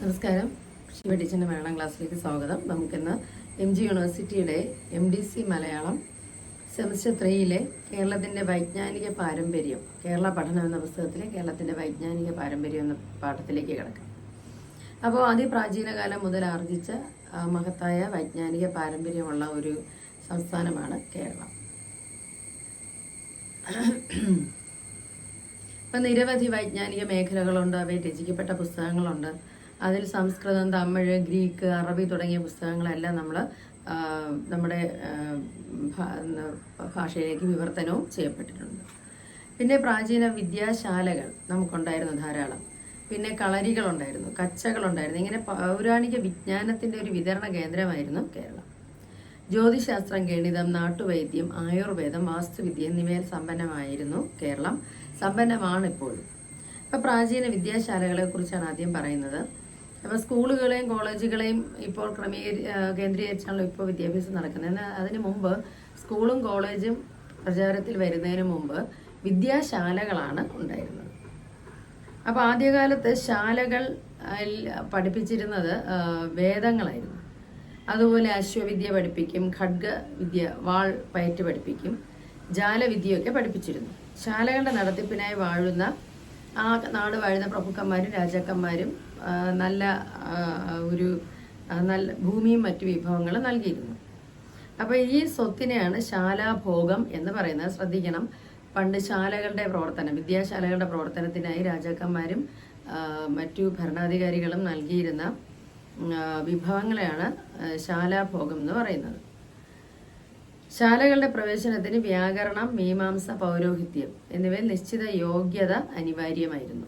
നമസ്കാരം. ശിവ ടീച്ചറിന്റെ മലയാളം ക്ലാസ്സിലേക്ക് സ്വാഗതം. നമുക്കിന്ന് എം ജി യൂണിവേഴ്സിറ്റിയുടെ M D C Malayalam semester ത്രീയിലെ കേരളത്തിന്റെ വൈജ്ഞാനിക പാരമ്പര്യം കേരള പഠനം എന്ന പുസ്തകത്തിലെ കേരളത്തിന്റെ വൈജ്ഞാനിക പാരമ്പര്യം എന്ന പാഠത്തിലേക്ക് കിടക്കാം. അപ്പോൾ അതിപ്രാചീന കാലം മുതൽ ആർജിച്ച മഹത്തായ വൈജ്ഞാനിക പാരമ്പര്യമുള്ള ഒരു സംസ്ഥാനമാണ് കേരളം. ഇപ്പം നിരവധി വൈജ്ഞാനിക മേഖലകളുണ്ട് അവയിൽ രചിക്കപ്പെട്ട പുസ്തകങ്ങളുണ്ട്. അതിൽ സംസ്കൃതം തമിഴ് ഗ്രീക്ക് അറബി തുടങ്ങിയ പുസ്തകങ്ങളെല്ലാം നമ്മൾ നമ്മുടെ ഭാഷയിലേക്ക് വിവർത്തനവും ചെയ്യപ്പെട്ടിട്ടുണ്ട്. പിന്നെ പ്രാചീന വിദ്യാശാലകൾ നമുക്കുണ്ടായിരുന്നു ധാരാളം. പിന്നെ കളരികളുണ്ടായിരുന്നു കച്ചകളുണ്ടായിരുന്നു. ഇങ്ങനെ പൗരാണിക വിജ്ഞാനത്തിന്റെ ഒരു വിതരണ കേന്ദ്രമായിരുന്നു കേരളം. ജ്യോതിശാസ്ത്രം ഗണിതം നാട്ടുവൈദ്യം ആയുർവേദം വാസ്തുവിദ്യ എന്നിവയിൽ സമ്പന്നമായിരുന്നു കേരളം. സമ്പന്നമാണ് ഇപ്പോഴും. ഇപ്പം പ്രാചീന വിദ്യാശാലകളെ കുറിച്ചാണ് ആദ്യം പറയുന്നത്. അപ്പോൾ സ്കൂളുകളെയും കോളേജുകളെയും ഇപ്പോൾ ക്രമീകരി കേന്ദ്രീകരിച്ചാണല്ലോ ഇപ്പോൾ വിദ്യാഭ്യാസം നടക്കുന്നത്. എന്നാൽ അതിന് മുമ്പ് സ്കൂളും കോളേജും പ്രചാരത്തിൽ വരുന്നതിന് മുമ്പ് വിദ്യാശാലകളാണ് ഉണ്ടായിരുന്നത്. അപ്പോൾ ആദ്യകാലത്ത് ശാലകൾ പഠിപ്പിച്ചിരുന്നത് വേദങ്ങളായിരുന്നു. അതുപോലെ അശ്വവിദ്യ പഠിപ്പിക്കും ഖഡ്ഗ വിദ്യ വാൾ പയറ്റ് പഠിപ്പിക്കും ജാലവിദ്യയൊക്കെ പഠിപ്പിച്ചിരുന്നു. ശാലകളുടെ നടത്തിപ്പിനായി വാഴുന്ന ആ നാട് വാഴുന്ന പ്രഭുക്കന്മാരും രാജാക്കന്മാരും നല്ല ഒരു നല്ല ഭൂമിയും മറ്റു വിഭവങ്ങളും നൽകിയിരുന്നു. അപ്പോൾ ഈ സ്വത്തിനെയാണ് ശാലാഭോഗം എന്ന് പറയുന്നത്. ശ്രദ്ധിക്കണം. പണ്ട് ശാലകളുടെ പ്രവർത്തനം വിദ്യാശാലകളുടെ പ്രവർത്തനത്തിനായി രാജാക്കന്മാരും മറ്റു ഭരണാധികാരികളും നൽകിയിരുന്ന വിഭവങ്ങളെയാണ് ശാലാഭോഗം എന്ന് പറയുന്നത്. ശാലകളുടെ പ്രവേശനത്തിന് വ്യാകരണം മീമാംസ പൗരോഹിത്യം എന്നിവയിൽ നിശ്ചിത യോഗ്യത അനിവാര്യമായിരുന്നു.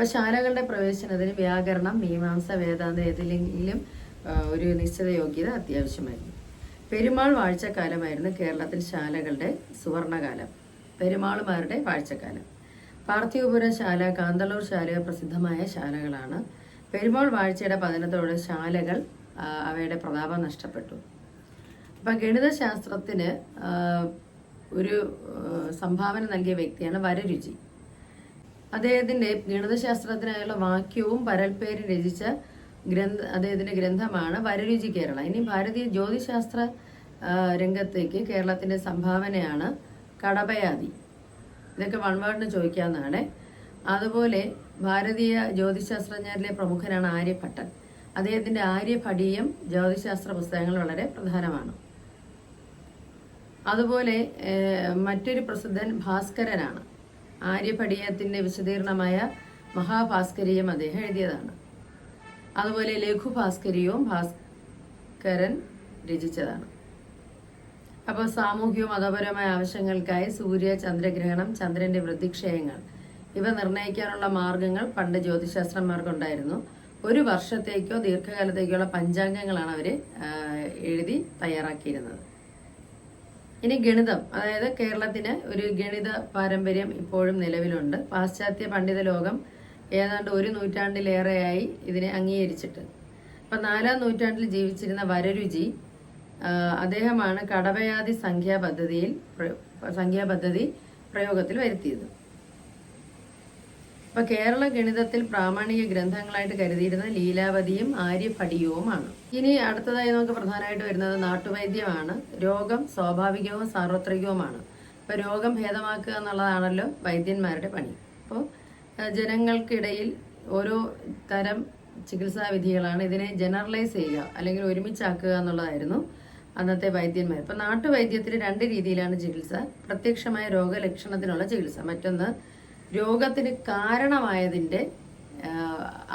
അപ്പൊ ശാലകളുടെ പ്രവേശനത്തിന് വ്യാകരണം മീമാംസ വേദാന്ത ഏതിലെങ്കിലും ഒരു നിശ്ചിത യോഗ്യത അത്യാവശ്യമായിരുന്നു. പെരുമാൾ വാഴ്ചക്കാലമായിരുന്നു കേരളത്തിൽ ശാലകളുടെ സുവർണകാലം. പെരുമാളുമാരുടെ വാഴ്ചക്കാലം. പാർത്ഥിവപുരം ശാല കാന്തളൂർ ശാല പ്രസിദ്ധമായ ശാലകളാണ്. പെരുമാൾ വാഴ്ചയുടെ പതനത്തോടെ ശാലകൾ അവയുടെ പ്രതാപം നഷ്ടപ്പെട്ടു. അപ്പം ഗണിതശാസ്ത്രത്തിന് ശാസ്ത്രത്തിന് ഒരു സംഭാവന നൽകിയ വ്യക്തിയാണ് വരരുചി. അദ്ദേഹത്തിന്റെ ഗണിതശാസ്ത്രത്തിനായുള്ള വാക്യവും പരൽപ്പേര് രചിച്ച ഗ്രന്ഥ അദ്ദേഹത്തിന്റെ ഗ്രന്ഥമാണ് വരരുചി കേരള. ഇനി ഭാരതീയ ജ്യോതിശാസ്ത്ര രംഗത്തേക്ക് കേരളത്തിന്റെ സംഭാവനയാണ് കടപയാതി ഇതൊക്കെ വൺ വേർഡിന് ചോദിക്കാവുന്നതാണ്. അതുപോലെ ഭാരതീയ ജ്യോതിശാസ്ത്രജ്ഞരിലെ പ്രമുഖനാണ് ആര്യഭട്ടൻ. അദ്ദേഹത്തിന്റെ ആര്യഭടീയം ജ്യോതിശാസ്ത്ര പുസ്തകങ്ങൾ വളരെ പ്രധാനമാണ്. അതുപോലെ മറ്റൊരു പ്രസിദ്ധൻ ഭാസ്കരനാണ്. ആര്യഭടീയത്തിന്റെ വിശദീർണമായ മഹാഭാസ്കരീയം അദ്ദേഹം എഴുതിയതാണ്. അതുപോലെ ലഘുഭാസ്കര്യവും ഭാസ്കരൻ രചിച്ചതാണ്. അപ്പോൾ സാമൂഹ്യ മതപരമായ ആവശ്യങ്ങൾക്കായി സൂര്യ ചന്ദ്രഗ്രഹണം ചന്ദ്രന്റെ വൃദ്ധിക്ഷയങ്ങൾ ഇവ നിർണയിക്കാനുള്ള മാർഗങ്ങൾ പണ്ട് ജ്യോതിശാസ്ത്രന്മാർക്കുണ്ടായിരുന്നു. ഒരു വർഷത്തേക്കോ ദീർഘകാലത്തേക്കോ ഉള്ള പഞ്ചാംഗങ്ങളാണ് അവർ എഴുതി തയ്യാറാക്കിയിരുന്നത്. ഇനി ഗണിതം. അതായത് കേരളത്തിന് ഒരു ഗണിത പാരമ്പര്യം ഇപ്പോഴും നിലവിലുണ്ട്. പാശ്ചാത്യ പണ്ഡിത ലോകം ഏതാണ്ട് ഒരു നൂറ്റാണ്ടിലേറെയായി ഇതിനെ അംഗീകരിച്ചിട്ട്. അപ്പം നാലാം നൂറ്റാണ്ടിൽ ജീവിച്ചിരുന്ന വരരുചി അദ്ദേഹമാണ് കടവയാതി സംഖ്യാ പദ്ധതിയിൽ സംഖ്യാ പദ്ധതി പ്രയോഗത്തിൽ വരുത്തിയത്. അപ്പൊ കേരള ഗണിതത്തിൽ പ്രാമാണിക ഗ്രന്ഥങ്ങളായിട്ട് കരുതിയിരുന്ന ലീലാവതിയും ആര്യഭടിയവുമാണ് ഇനി അടുത്തതായി നമുക്ക് പ്രധാനമായിട്ട് വരുന്നത് നാട്ടുവൈദ്യമാണ്. രോഗം സ്വാഭാവികവും സാർവത്രികവുമാണ്. ഇപ്പൊ രോഗം ഭേദമാക്കുക എന്നുള്ളതാണല്ലോ വൈദ്യന്മാരുടെ പണി. അപ്പോൾ ജനങ്ങൾക്കിടയിൽ ഓരോ തരം ചികിത്സാ വിധികളാണ് ഇതിനെ ജനറലൈസ് ചെയ്യുക അല്ലെങ്കിൽ ഒരുമിച്ചാക്കുക എന്നുള്ളതായിരുന്നു അന്നത്തെ വൈദ്യന്മാർ. ഇപ്പൊ നാട്ടുവൈദ്യത്തിൽ രണ്ട് രീതിയിലാണ് ചികിത്സ. പ്രത്യക്ഷമായ രോഗലക്ഷണത്തിനുള്ള ചികിത്സ. മറ്റൊന്ന് രോഗത്തിന് കാരണമായതിന്റെ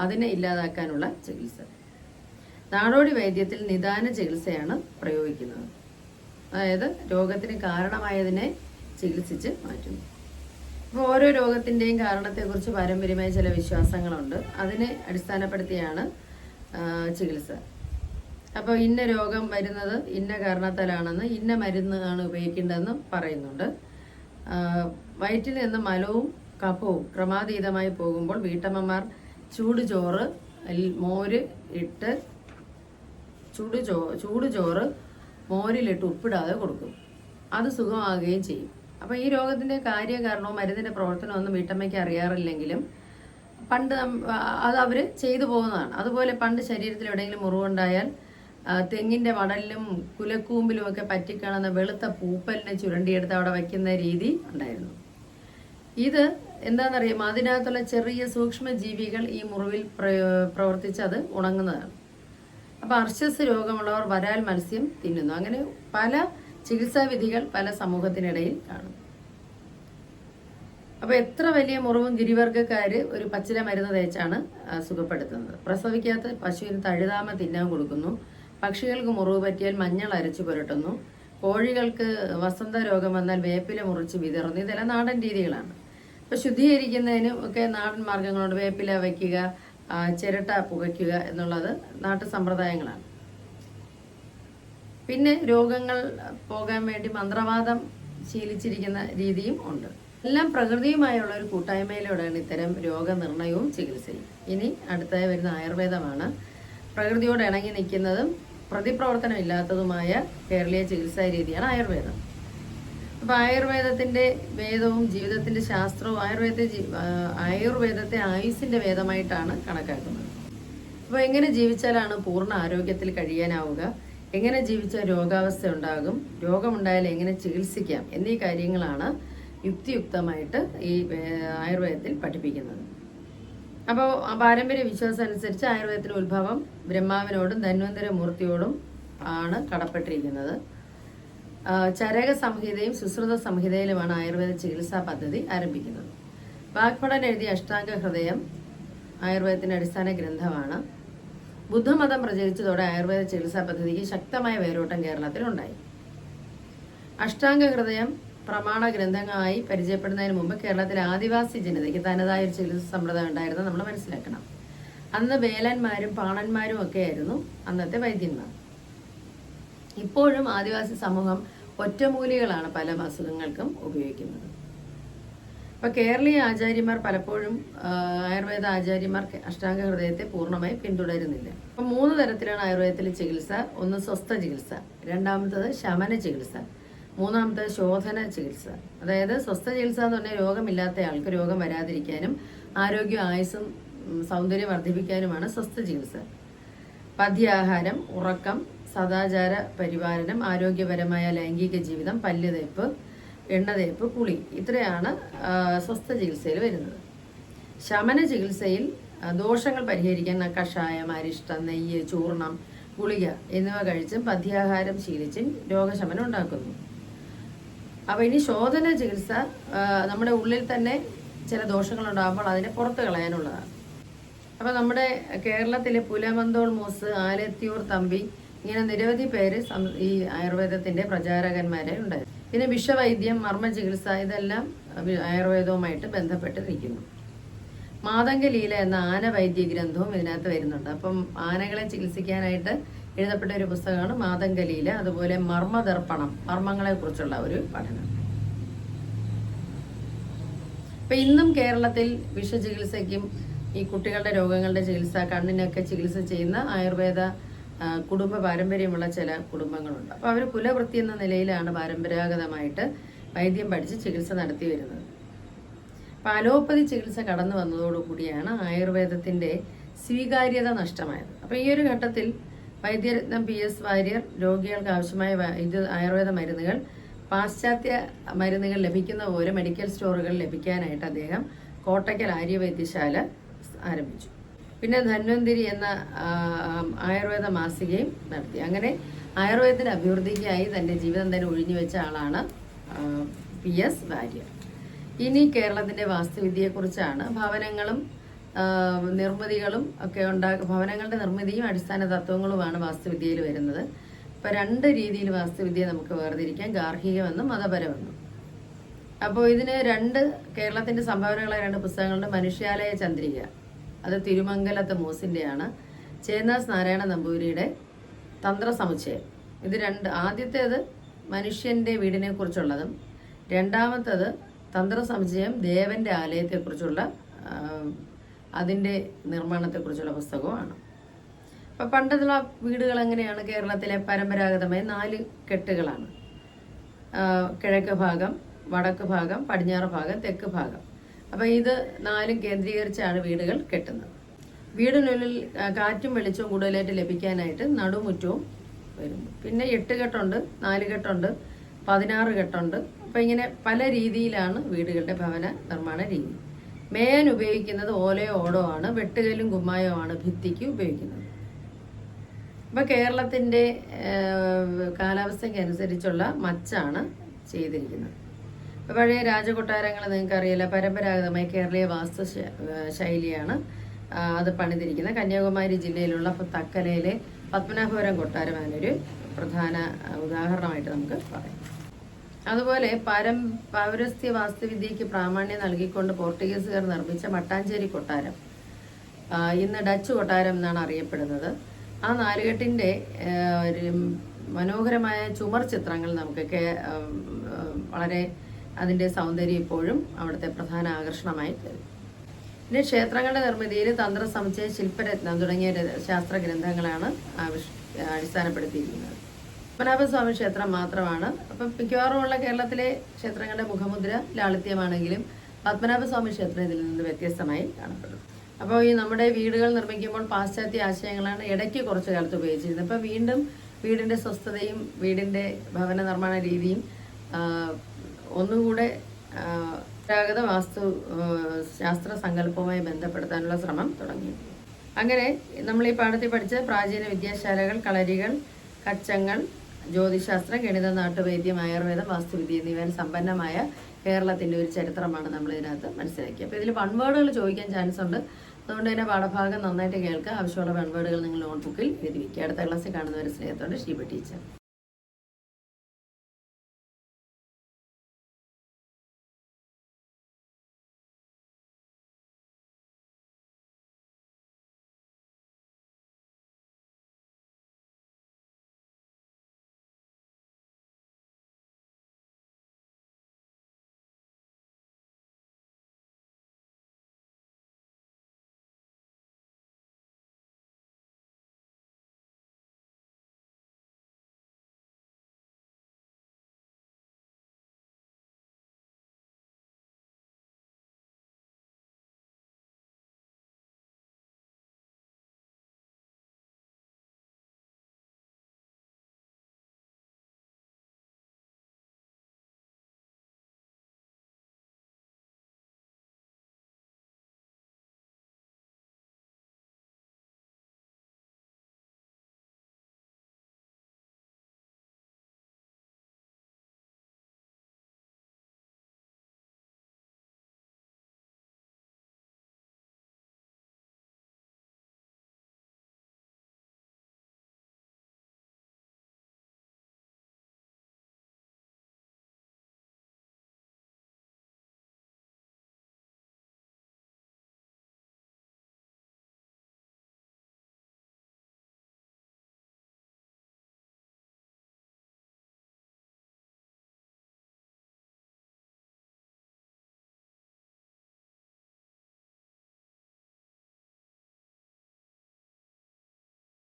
അതിനെ ഇല്ലാതാക്കാനുള്ള ചികിത്സ. നാടോടി വൈദ്യത്തിൽ നിദാന ചികിത്സയാണ് പ്രയോഗിക്കുന്നത്. അതായത് രോഗത്തിന് കാരണമായതിനെ ചികിത്സിച്ച് മാറ്റുന്നു. അപ്പോൾ ഓരോ രോഗത്തിന്റെയും കാരണത്തെക്കുറിച്ച് പാരമ്പര്യമായ ചില വിശ്വാസങ്ങളുണ്ട്. അതിനെ അടിസ്ഥാനപ്പെടുത്തിയാണ് ചികിത്സ. അപ്പോൾ ഇന്ന രോഗം വരുന്നത് ഇന്ന കാരണത്താലാണെന്ന് ഇന്ന മരുന്ന് ആണ് ഉപയോഗിക്കേണ്ടതെന്ന് പറയുന്നുണ്ട്. വയറ്റിൽ നിന്ന് മലവും കഫവും ക്രമാതീതമായി പോകുമ്പോൾ വീട്ടമ്മമാർ ചൂട് ചോറ് മോര് ഇട്ട് ചൂട് ചോ ചൂട് ചോറ് മോരിലിട്ട് ഉപ്പിടാതെ കൊടുക്കും. അത് സുഖമാകുകയും ചെയ്യും. അപ്പോൾ ഈ രോഗത്തിന്റെ കാര്യകാരണവും പ്രവർത്തനവും ഒന്നും വീട്ടമ്മയ്ക്ക് അറിയാറില്ലെങ്കിലും പണ്ട് അത് അവർ ചെയ്തു പോകുന്നതാണ്. അതുപോലെ പണ്ട് ശരീരത്തിൽ എവിടെയെങ്കിലും മുറിവുണ്ടായാൽ തെങ്ങിന്റെ വടലിലും കുലക്കൂമ്പിലും ഒക്കെ പറ്റിക്കാണുന്ന വെളുത്ത പൂപ്പലിനെ ചുരണ്ടിയെടുത്ത് അവിടെ വയ്ക്കുന്ന രീതി ഉണ്ടായിരുന്നു. ഇത് എന്താണെന്നറിയാം അതിനകത്തുള്ള ചെറിയ സൂക്ഷ്മ ജീവികൾ ഈ മുറിവിൽ പ്ര- പ്രവർത്തിച്ച് അത് ഉണങ്ങുന്നതാണ്. അപ്പോൾ അർശസ് രോഗമുള്ളവർ വരാൽ മത്സ്യം തിന്നുന്നു. അങ്ങനെ പല ചികിത്സാവിധികൾ പല സമൂഹത്തിനിടയിൽ കാണുന്നു അപ്പോൾ എത്ര വലിയ മുറിവും ഗിരിവർഗക്കാര് ഒരു പച്ചില മരുന്ന് തേച്ചാണ് സുഖപ്പെടുത്തുന്നത്. പ്രസവിക്കാത്ത പശുവിന് തഴുതാമ തിന്നാൻ കൊടുക്കുന്നു. പക്ഷികൾക്ക് മുറിവ് പറ്റിയാൽ മഞ്ഞൾ അരച്ചു പുരട്ടുന്നു. കോഴികൾക്ക് വസന്ത രോഗം വന്നാൽ വേപ്പില മുറിച്ച് വിതറുന്നു. ഇതെല്ലാം നാടൻ രീതികളാണ്. ഇപ്പൊ ശുദ്ധീകരിക്കുന്നതിനും ഒക്കെ നാടൻ മാർഗങ്ങളുണ്ട്. വേപ്പില വയ്ക്കുക ചിരട്ട പുകയ്ക്കുക എന്നുള്ളത് നാട്ടു സമ്പ്രദായങ്ങളാണ്. പിന്നെ രോഗങ്ങൾ പോകാൻ വേണ്ടി മന്ത്രവാദം ശീലിച്ചിരിക്കുന്ന രീതിയും ഉണ്ട്. എല്ലാം പ്രകൃതിയുമായുള്ള ഒരു കൂട്ടായ്മയിലൂടെയാണ് ഇത്തരം രോഗനിർണയവും ചികിത്സയും. ഇനി അടുത്തായി വരുന്ന ആയുർവേദമാണ്. പ്രകൃതിയോട് ഇണങ്ങി നിൽക്കുന്നതും പ്രതിപ്രവർത്തനം ഇല്ലാത്തതുമായ കേരളീയ ചികിത്സാ രീതിയാണ് ആയുർവേദം. അപ്പൊ ആയുർവേദത്തിന്റെ വേദവും ജീവിതത്തിന്റെ ശാസ്ത്രവും ആയുർവേദത്തെ ആയുർവേദത്തെ ആയുസിന്റെ വേദമായിട്ടാണ് കണക്കാക്കുന്നത്. അപ്പോൾ എങ്ങനെ ജീവിച്ചാലാണ് പൂർണ ആരോഗ്യത്തിൽ കഴിയാനാവുക? എങ്ങനെ ജീവിച്ചാൽ രോഗാവസ്ഥ ഉണ്ടാകും? രോഗമുണ്ടായാൽ എങ്ങനെ ചികിത്സിക്കാം? എന്നീ കാര്യങ്ങളാണ് യുക്തിയുക്തമായിട്ട് ഈ ആയുർവേദത്തിൽ പഠിപ്പിക്കുന്നത്. അപ്പോൾ പാരമ്പര്യ വിശ്വാസം അനുസരിച്ച് ആയുർവേദത്തിന്റെ ഉത്ഭവം ബ്രഹ്മാവിനോടും ധന്വന്തര മൂർത്തിയോടും ആണ് കടപ്പെട്ടിരിക്കുന്നത്. ചരക സംഹിതയും സുശ്രുത സംഹിതയിലുമാണ് ആയുർവേദ ചികിത്സാ പദ്ധതി ആരംഭിക്കുന്നത്. വാഗ്ഭടൻ എഴുതിയ അഷ്ടാംഗ ഹൃദയം ആയുർവേദത്തിന്റെ അടിസ്ഥാന ഗ്രന്ഥമാണ്. ബുദ്ധമതം പ്രചരിച്ചതോടെ ആയുർവേദ ചികിത്സാ പദ്ധതിക്ക് ശക്തമായ വേരോട്ടം കേരളത്തിലുണ്ടായി. അഷ്ടാംഗ ഹൃദയം പ്രമാണ ഗ്രന്ഥങ്ങളായി പരിചയപ്പെടുന്നതിന് മുമ്പ് കേരളത്തിലെ ആദിവാസി ജനതയ്ക്ക് തനതായ ഒരു ചികിത്സാ സമ്പ്രദായം ഉണ്ടായിരുന്നു നമ്മൾ മനസ്സിലാക്കണം. അന്ന് വേലന്മാരും പാണന്മാരും ഒക്കെ ആയിരുന്നു അന്നത്തെ വൈദ്യന്മാർ. ഇപ്പോഴും ആദിവാസി സമൂഹം ഒറ്റമൂലികളാണ് പല അസുഖങ്ങൾക്കും ഉപയോഗിക്കുന്നത്. ഇപ്പൊ കേരളീയ ആചാര്യമാർ പലപ്പോഴും ആയുർവേദ ആചാര്യമാർ അഷ്ടാംഗ ഹൃദയത്തെ പൂർണമായി പിന്തുടരുന്നില്ല. അപ്പൊ മൂന്ന് തരത്തിലാണ് ആയുർവേദത്തിലെ ചികിത്സ. ഒന്ന് സ്വസ്ഥ ചികിത്സ രണ്ടാമത്തത് ശമന ചികിത്സ മൂന്നാമത്തത് ശോധന ചികിത്സ. അതായത് സ്വസ്ഥ ചികിത്സ എന്ന് പറഞ്ഞാൽ രോഗമില്ലാത്ത ആൾക്ക് രോഗം വരാതിരിക്കാനും ആരോഗ്യം ആയുസ്സും സൗന്ദര്യം വർദ്ധിപ്പിക്കാനുമാണ് സ്വസ്ഥ ചികിത്സ. പഥ്യാഹാരം ഉറക്കം സദാചാര പരിപാലനം ആരോഗ്യപരമായ ലൈംഗിക ജീവിതം പല്ല് തേപ്പ് എണ്ണ തേപ്പ് കുളി ഇത്രയാണ് സ്വസ്ഥ ചികിത്സയിൽ വരുന്നത്. ശമന ചികിത്സയിൽ ദോഷങ്ങൾ പരിഹരിക്കാൻ കഷായം അരിഷ്ടം നെയ്യ് ചൂർണം ഗുളിക എന്നിവ കഴിച്ചും പഥ്യാഹാരം ശീലിച്ചും രോഗശമനം ഉണ്ടാക്കുന്നു. അപ്പോൾ ഇനി ശോധന ചികിത്സ നമ്മുടെ ഉള്ളിൽ തന്നെ ചില ദോഷങ്ങൾ ഉണ്ടാകുമ്പോൾ അതിനെ പുറത്ത് കളയാനുള്ളതാണ്. അപ്പോൾ നമ്മുടെ കേരളത്തിലെ പുലമന്തോൾ മൂസ് ആലത്തിയൂർ തമ്പി ഇങ്ങനെ നിരവധി പേര് ഈ ആയുർവേദത്തിന്റെ പ്രചാരകന്മാരെ ഉണ്ട് പിന്നെ വിഷവൈദ്യം മർമ്മ ചികിത്സ ഇതെല്ലാം ആയുർവേദവുമായിട്ട് ബന്ധപ്പെട്ട് നിൽക്കുന്നു മാതംഗലീല എന്ന ആന വൈദ്യ ഗ്രന്ഥവും ഇതിനകത്ത് വരുന്നുണ്ട്. അപ്പം ആനകളെ ചികിത്സിക്കാനായിട്ട് എഴുതപ്പെട്ട ഒരു പുസ്തകമാണ് മാതംഗലീല അതുപോലെ മർമ്മദർപ്പണം മർമ്മങ്ങളെ കുറിച്ചുള്ള ഒരു പഠനം. ഇപ്പൊ ഇന്നും കേരളത്തിൽ വിഷ വിഷചികിത്സയ്ക്കും ഈ കുട്ടികളുടെ രോഗങ്ങളുടെ ചികിത്സ കണ്ണിനൊക്കെ ചികിത്സ ചെയ്യുന്ന ആയുർവേദ കുടുംബ പാരമ്പര്യമുള്ള ചില കുടുംബങ്ങളുണ്ട്. അപ്പോൾ അവർ കുലവൃത്തി എന്ന നിലയിലാണ് പരമ്പരാഗതമായിട്ട് വൈദ്യം പഠിച്ച് ചികിത്സ നടത്തി വരുന്നത്. അപ്പോൾ അലോപ്പതി ചികിത്സ കടന്നു വന്നതോടുകൂടിയാണ് ആയുർവേദത്തിന്റെ സ്വീകാര്യത നഷ്ടമായത്. അപ്പോൾ ഈ ഒരു ഘട്ടത്തിൽ വൈദ്യരത്നം പി എസ് വാര്യർ രോഗികൾക്ക് ആവശ്യമായ വൈദ്യ ആയുർവേദ മരുന്നുകൾ പാശ്ചാത്യ മരുന്നുകൾ ലഭിക്കുന്ന പോലെ മെഡിക്കൽ സ്റ്റോറുകൾ ലഭിക്കാനായിട്ട് അദ്ദേഹം കോട്ടയ്ക്കൽ ആര്യവൈദ്യശാല ആരംഭിച്ചു. പിന്നെ ധന്വന്തിരി എന്ന ആയുർവേദ മാസികയും നടത്തി. അങ്ങനെ ആയുർവേദത്തിന്റെ അഭിവൃദ്ധിക്കായി തന്റെ ജീവിതം തന്നെ ഒഴിഞ്ഞു വെച്ച ആളാണ് പി എസ് വാര്യർ. ഇനി കേരളത്തിന്റെ വാസ്തുവിദ്യയെക്കുറിച്ചാണ്. ഭവനങ്ങളും നിർമ്മിതികളും ഒക്കെ ഉണ്ടാ ഭവനങ്ങളുടെ നിർമ്മിതിയും അടിസ്ഥാന തത്വങ്ങളുമാണ് വാസ്തുവിദ്യയിൽ വരുന്നത്. ഇപ്പൊ രണ്ട് രീതിയിൽ വാസ്തുവിദ്യ നമുക്ക് വേർതിരിക്കാം. ഗാർഹികമെന്നും മതപരമെന്നും. അപ്പോൾ ഇതിന് രണ്ട് കേരളത്തിന്റെ സംഭാവനകളായ രണ്ട് പുസ്തകങ്ങളുണ്ട്. മനുഷ്യാലയ ചന്ദ്രിക. അത് തിരുമംഗലത്ത് മൂസിന്റെയാണ് ചേന്നാസ് നാരായണ നമ്പൂരിയുടെ തന്ത്ര സമുച്ചയം ഇത് രണ്ട് ആദ്യത്തേത് മനുഷ്യന്റെ വീടിനെ കുറിച്ചുള്ളതും രണ്ടാമത്തത് തന്ത്ര സമുച്ചയം ദേവന്റെ ആലയത്തെക്കുറിച്ചുള്ള അതിന്റെ നിർമ്മാണത്തെക്കുറിച്ചുള്ള പുസ്തകവുമാണ്. അപ്പം പണ്ടുള്ള വീടുകൾ എങ്ങനെയാണ് കേരളത്തിലെ പരമ്പരാഗതമായ നാല് കെട്ടുകളാണ്? കിഴക്ക് ഭാഗം വടക്ക് ഭാഗം പടിഞ്ഞാറ് ഭാഗം തെക്ക് ഭാഗം. അപ്പോൾ ഇത് നാലും കേന്ദ്രീകരിച്ചാണ് വീടുകൾ കെട്ടുന്നത്. വീടിനുള്ളിൽ കാറ്റും വെളിച്ചവും കൂടുതലായിട്ട് ലഭിക്കാനായിട്ട് നടുമുറ്റവും വരും. പിന്നെ എട്ട് കെട്ടുണ്ട് നാല് കെട്ടുണ്ട് പതിനാറ് കെട്ടുണ്ട്. അപ്പം ഇങ്ങനെ പല രീതിയിലാണ് വീടുകളുടെ ഭവന നിർമ്മാണ രീതി. മേയാൻ ഉപയോഗിക്കുന്നത് ഓലയോ ഓടോ ആണ് വെട്ടുകല്ലും കുമ്മായോ ആണ് ഭിത്തിക്ക് ഉപയോഗിക്കുന്നത്. ഇപ്പം കേരളത്തിന്റെ ഏഹ്, കാലാവസ്ഥയ്ക്ക് അനുസരിച്ചുള്ള മച്ചാണ് ചെയ്തിരിക്കുന്നത്. പഴയ രാജകൊട്ടാരങ്ങൾ നിങ്ങൾക്ക് അറിയില്ല പരമ്പരാഗതമായ കേരളീയ വാസ്തു ശൈലിയാണ് അത് പണിതിരിക്കുന്നത്. കന്യാകുമാരി ജില്ലയിലുള്ള തക്കലയിലെ പത്മനാഭപുരം കൊട്ടാരം അതിനൊരു പ്രധാന ഉദാഹരണമായിട്ട് നമുക്ക് പറയാം. അതുപോലെ പരം പൗരസ്ത്യ വാസ്തുവിദ്യയ്ക്ക് പ്രാമാണ്യം നൽകിക്കൊണ്ട് പോർട്ടുഗീസുകാർ നിർമ്മിച്ച മട്ടാഞ്ചേരി കൊട്ടാരം ഇന്ന് ഡച്ച് കൊട്ടാരം എന്നാണ് അറിയപ്പെടുന്നത്. ആ നാലുകെട്ടിന്റെ ഒരു മനോഹരമായ ചുമർ ചിത്രങ്ങൾ നമുക്ക് വളരെ അതിന്റെ സൗന്ദര്യം ഇപ്പോഴും അവിടുത്തെ പ്രധാന ആകർഷണമായി തരും. പിന്നെ ക്ഷേത്രങ്ങളുടെ നിർമ്മിതിയിൽ തന്ത്ര സമുച്ചയ ശില്പരത്നം തുടങ്ങിയ ശാസ്ത്ര ഗ്രന്ഥങ്ങളാണ് അടിസ്ഥാനപ്പെടുത്തിയിരിക്കുന്നത്. പത്മനാഭസ്വാമി ക്ഷേത്രം മാത്രമാണ്. അപ്പം മിക്കവാറുമുള്ള കേരളത്തിലെ ക്ഷേത്രങ്ങളുടെ മുഖമുദ്ര ലാളിത്യമാണെങ്കിലും പത്മനാഭസ്വാമി ക്ഷേത്രം ഇതിൽ നിന്ന് വ്യത്യസ്തമായി കാണപ്പെടും. അപ്പോൾ ഈ നമ്മുടെ വീടുകൾ നിർമ്മിക്കുമ്പോൾ പാശ്ചാത്യ ആശയങ്ങളാണ് ഇടയ്ക്ക് കുറച്ച് കാലത്ത് ഉപയോഗിച്ചിരുന്നത്. അപ്പോൾ വീണ്ടും വീടിന്റെ സ്വസ്ഥതയും വീടിന്റെ ഭവന നിർമ്മാണ രീതിയും ഒന്നുകൂടെ ഗതാഗത വാസ്തു ശാസ്ത്ര സങ്കല്പവുമായി ബന്ധപ്പെടുത്താനുള്ള ശ്രമം തുടങ്ങി. അങ്ങനെ നമ്മൾ ഈ പാഠത്തിൽ പഠിച്ച പ്രാചീന വിദ്യാശാലകൾ കളരികൾ കച്ചങ്ങൾ ജ്യോതിശാസ്ത്രം ഗണിത നാട്ടുവൈദ്യം ആയുർവേദം വാസ്തുവിദ്യ എന്നിവയിൽ സമ്പന്നമായ കേരളത്തിന്റെ ഒരു ചരിത്രമാണ് നമ്മൾ ഇതിനകത്ത് മനസ്സിലാക്കി അപ്പോൾ ഇതിൽ വൺ വേർഡുകൾ ചോദിക്കാൻ ചാൻസ് ഉണ്ട്. അതുകൊണ്ട് തന്നെ പാഠഭാഗം നന്നായിട്ട് കേൾക്കുക. ആവശ്യമുള്ള വൺ വേർഡുകൾ നിങ്ങൾ നോട്ട്ബുക്കിൽ എഴുതി വയ്ക്കുക. അടുത്ത ക്ലാസ്സിൽ കാണുന്നവരെ സ്നേഹത്തോടെ ഷീബ ടീച്ചർ.